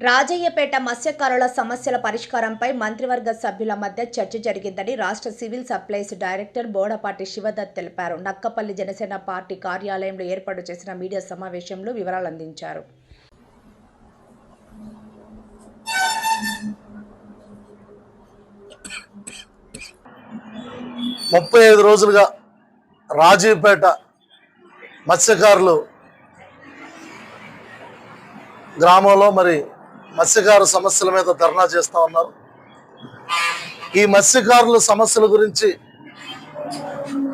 రాజయ్యపేట మత్స్యకారుల సమస్యల పరిష్కారంపై మంత్రివర్గ సభ్యుల మధ్య చర్చ జరిగిందని రాష్ట్ర civil supplies director Bodapati Sivadatt తెలిపారు. నక్కపల్లి జనసేన పార్టీ కార్యాలయంలో ఏర్పాటు చేసిన మీడియా సమావేశంలో వివరాలు అందించారు ముప్పై ఐదు రోజులుగా రాజీవ్పేట మత్స్యకారులు గ్రామంలో మరి మత్స్యకారు సమస్యల మీద ధర్నా చేస్తూ ఉన్నారు. ఈ మత్స్యకారుల సమస్యల గురించి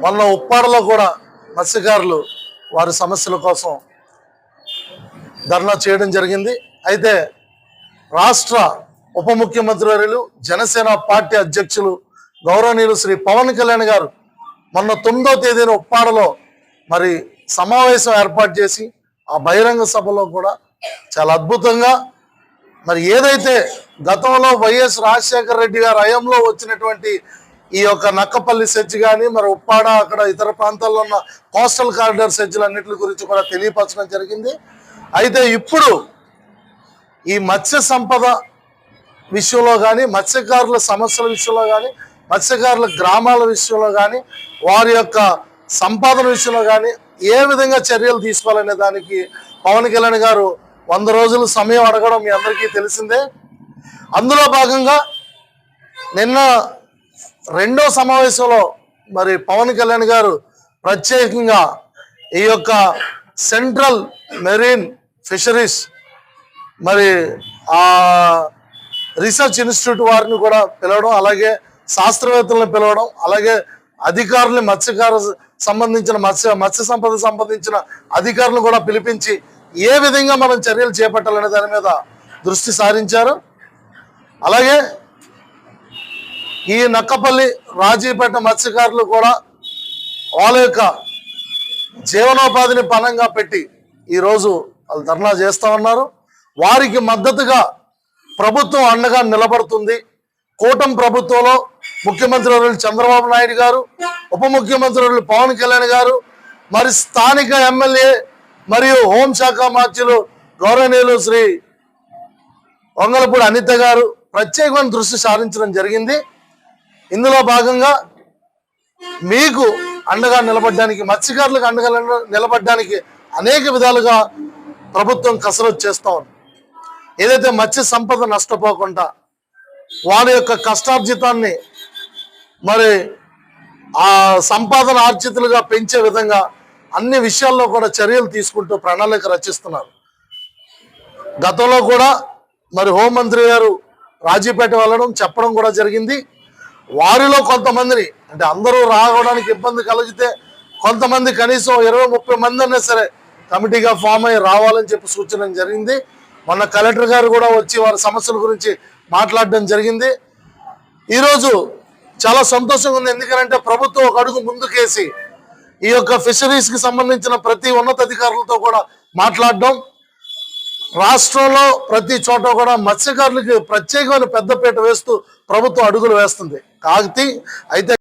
మొన్న ఉప్పాడలో కూడా మత్స్యకారులు వారి సమస్యల కోసం ధర్నా చేయడం జరిగింది. అయితే రాష్ట్ర ఉప ముఖ్యమంత్రి వర్యులు జనసేన పార్టీ అధ్యక్షులు గౌరవనీయులు శ్రీ పవన్ కళ్యాణ్ గారు మొన్న తొమ్మిదో తేదీన ఉప్పాడలో మరి సమావేశం ఏర్పాటు చేసి ఆ బహిరంగ సభలో కూడా చాలా అద్భుతంగా మరి ఏదైతే గతంలో వైఎస్ రాజశేఖర రెడ్డి గారు హయంలో వచ్చినటువంటి ఈ యొక్క నక్కపల్లి సెర్చ్ కానీ మరి ఉప్పాడ అక్కడ ఇతర ప్రాంతాల్లో ఉన్న కోస్టల్ కారిడార్ సెర్చ్లు అన్నింటి గురించి కూడా తెలియపరచడం జరిగింది. అయితే ఇప్పుడు ఈ మత్స్య సంపద విషయంలో కానీ మత్స్యకారుల సమస్యల విషయంలో కానీ మత్స్యకారుల గ్రామాల విషయంలో కానీ వారి యొక్క సంపాదన విషయంలో కానీ ఏ విధంగా చర్యలు తీసుకోవాలనే దానికి పవన్ కళ్యాణ్ గారు వంద రోజులు సమయం అడగడం మీ అందరికీ తెలిసిందే. అందులో భాగంగా నిన్న రెండో సమావేశంలో మరి పవన్ కళ్యాణ్ గారు ప్రత్యేకంగా ఈ యొక్క సెంట్రల్ మెరీన్ ఫిషరీస్ మరి ఆ రీసెర్చ్ ఇన్స్టిట్యూట్ వారిని కూడా పిలవడం అలాగే శాస్త్రవేత్తలను పిలవడం అలాగే అధికారులు మత్స్యకార సంబంధించిన మత్స్య మత్స్య సంపద సంబంధించిన అధికారులను కూడా పిలిపించి ఏ విధంగా మనం చర్యలు చేపట్టాలనే దాని మీద దృష్టి సారించారు. అలాగే ఈ నక్కపల్లి రాజీపేట మత్స్యకారులు కూడా వాళ్ళ యొక్క జీవనోపాధిని పణంగా పెట్టి ఈరోజు వాళ్ళు ధర్నా చేస్తా ఉన్నారు. వారికి మద్దతుగా ప్రభుత్వం అండగా నిలబడుతుంది. కూటమి ప్రభుత్వంలో ముఖ్యమంత్రి వర్యులు చంద్రబాబు నాయుడు గారు ఉప ముఖ్యమంత్రి వర్యులు పవన్ కళ్యాణ్ గారు మరి స్థానిక ఎమ్మెల్యే మరియు హోంశాఖ మార్చులు గౌరవనీయులు శ్రీ వంగలపూడి అనిత గారు ప్రత్యేకమైన దృష్టి సారించడం జరిగింది. ఇందులో భాగంగా మీకు అండగా నిలబడడానికి మత్స్యకారులకు అండగా నిలబడడానికి అనేక విధాలుగా ప్రభుత్వం కసరత్తు చేస్తా ఉంది. ఏదైతే మత్స్య సంపద నష్టపోకుండా వారి యొక్క కష్టార్జితాన్ని మరి ఆ సంపాదన ఆర్జితులుగా పెంచే విధంగా అన్ని విషయాల్లో కూడా చర్యలు తీసుకుంటూ ప్రణాళిక రచిస్తున్నారు. గతంలో కూడా మరి హోంమంత్రి గారు రాజీపేట వెళ్ళడం చెప్పడం కూడా జరిగింది. వారిలో కొంతమందిని అంటే అందరూ రావడానికి ఇబ్బంది కలిగితే కొంతమంది కనీసం ఇరవై ముప్పై మంది అన్నా సరే కమిటీగా ఫామ్ అయ్యి రావాలని చెప్పి సూచన జరిగింది. మొన్న కలెక్టర్ గారు కూడా వచ్చి వారి సమస్యల గురించి మాట్లాడడం జరిగింది. ఈరోజు చాలా సంతోషంగా ఉంది. ఎందుకంటే ప్రభుత్వం ఒక అడుగు ముందుకేసి ఈ యొక్క ఫిషరీస్కి సంబంధించిన ప్రతి ఉన్నతాధికారులతో కూడా మాట్లాడడం. రాష్ట్రంలో ప్రతి చోట కూడా మత్స్యకారులకి ప్రత్యేకమైన పెద్దపీట వేస్తూ ప్రభుత్వం అడుగులు వేస్తుంది. కాకపోతే అయితే